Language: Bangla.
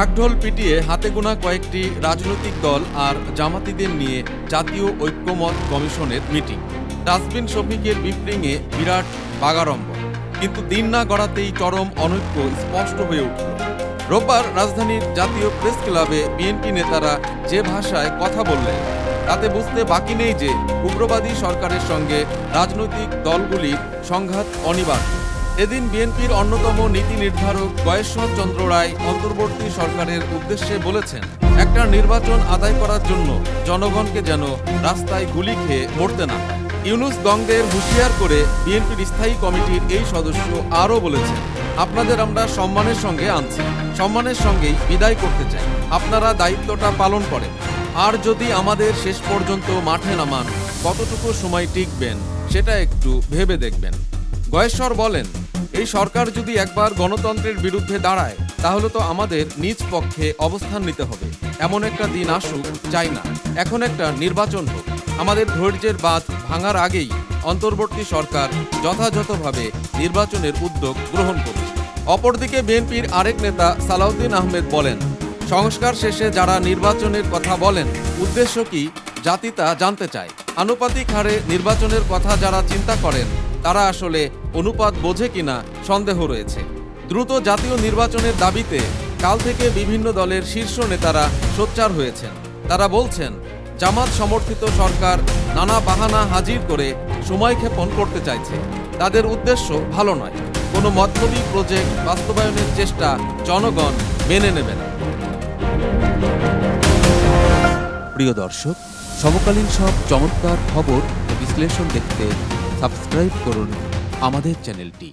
ঢাকঢোল পিটিয়ে হাতে গোনা কয়েকটি রাজনৈতিক দল আর জামাতিদের নিয়ে জাতীয় ঐক্যমত কমিশনের মিটিং। ডাস্টবিন শফিকের বিপ্রিংয়ে বিরাট বাগাড়ম্ব কিন্তু দিন না গড়াতেই চরম অনৈক্য স্পষ্ট হয়ে উঠল। রোববার রাজধানীর জাতীয় প্রেস ক্লাবে বিএনপি নেতারা যে ভাষায় কথা বললেন, তাতে বুঝতে বাকি নেই যে উগ্রবাদী সরকারের সঙ্গে রাজনৈতিক দলগুলির সংঘাত অনিবার্য। এদিন বিএনপির অন্যতম নীতি নির্ধারক গয়েশ্বর চন্দ্র রায় অন্তর্বর্তী সরকারের উদ্দেশ্যে বলেছেন, একটা নির্বাচন আদায় করার জন্য জনগণকে যেন রাস্তায় গুলি খেয়ে মরতে না ইউনুস গঙ্গের হুঁশিয়ার করে বিএনপির স্থায়ী কমিটির এই সদস্য আরও বলেছেন, আপনাদের আমরা সম্মানের সঙ্গে আনছি, সম্মানের সঙ্গেই বিদায় করতে চাই। আপনারা দায়িত্বটা পালন করেন। আর যদি আমাদের শেষ পর্যন্ত মাঠে নামান, কতটুকু সময় টিকবেন, সেটা একটু ভেবে দেখবেন। গয়েশ্বর বলেন এই সরকার যদি একবার গণতন্ত্রের বিরুদ্ধে দাঁড়ায়, তাহলে তো আমাদের নিজ পক্ষে অবস্থান নিতে হবে। এমন একটা দিন আসুক, চাই না। এখন একটা নির্বাচন হোক। আমাদের ধৈর্যের বাঁধ ভাঙার আগেই অন্তর্বর্তী সরকার যথাযথভাবে নির্বাচনের উদ্যোগ গ্রহণ করবে অপরদিকে বিএনপির আরেক নেতা সালাউদ্দিন আহমেদ বলেন, সংস্কার শেষে যারা নির্বাচনের কথা বলেন, উদ্দেশ্য কি? জাতি তা জানতে চায়। আনুপাতিক হারে নির্বাচনের কথা যারা চিন্তা করেন তারা আসলে অনুপাত বোঝে কিনা সন্দেহ রয়েছে। দ্রুত জাতীয় নির্বাচনের দাবিতে কাল থেকে বিভিন্ন দলের শীর্ষ নেতারা সোচ্চার হয়েছেন। তারা বলছেন, জামাত সমর্থিত সরকার নানা বাহানা হাজির করে সময় ক্ষেপণ করতে চাইছে। তাদের উদ্দেশ্য ভালো নয়। কোনো মতলবী প্রজেক্ট বাস্তবায়নের চেষ্টা জনগণ মেনে নেবে না। প্রিয় দর্শক, সমকালীন সব চমৎকার খবর বিশ্লেষণ দেখতে সাবস্ক্রাইব করুন আমাদের চ্যানেলটি।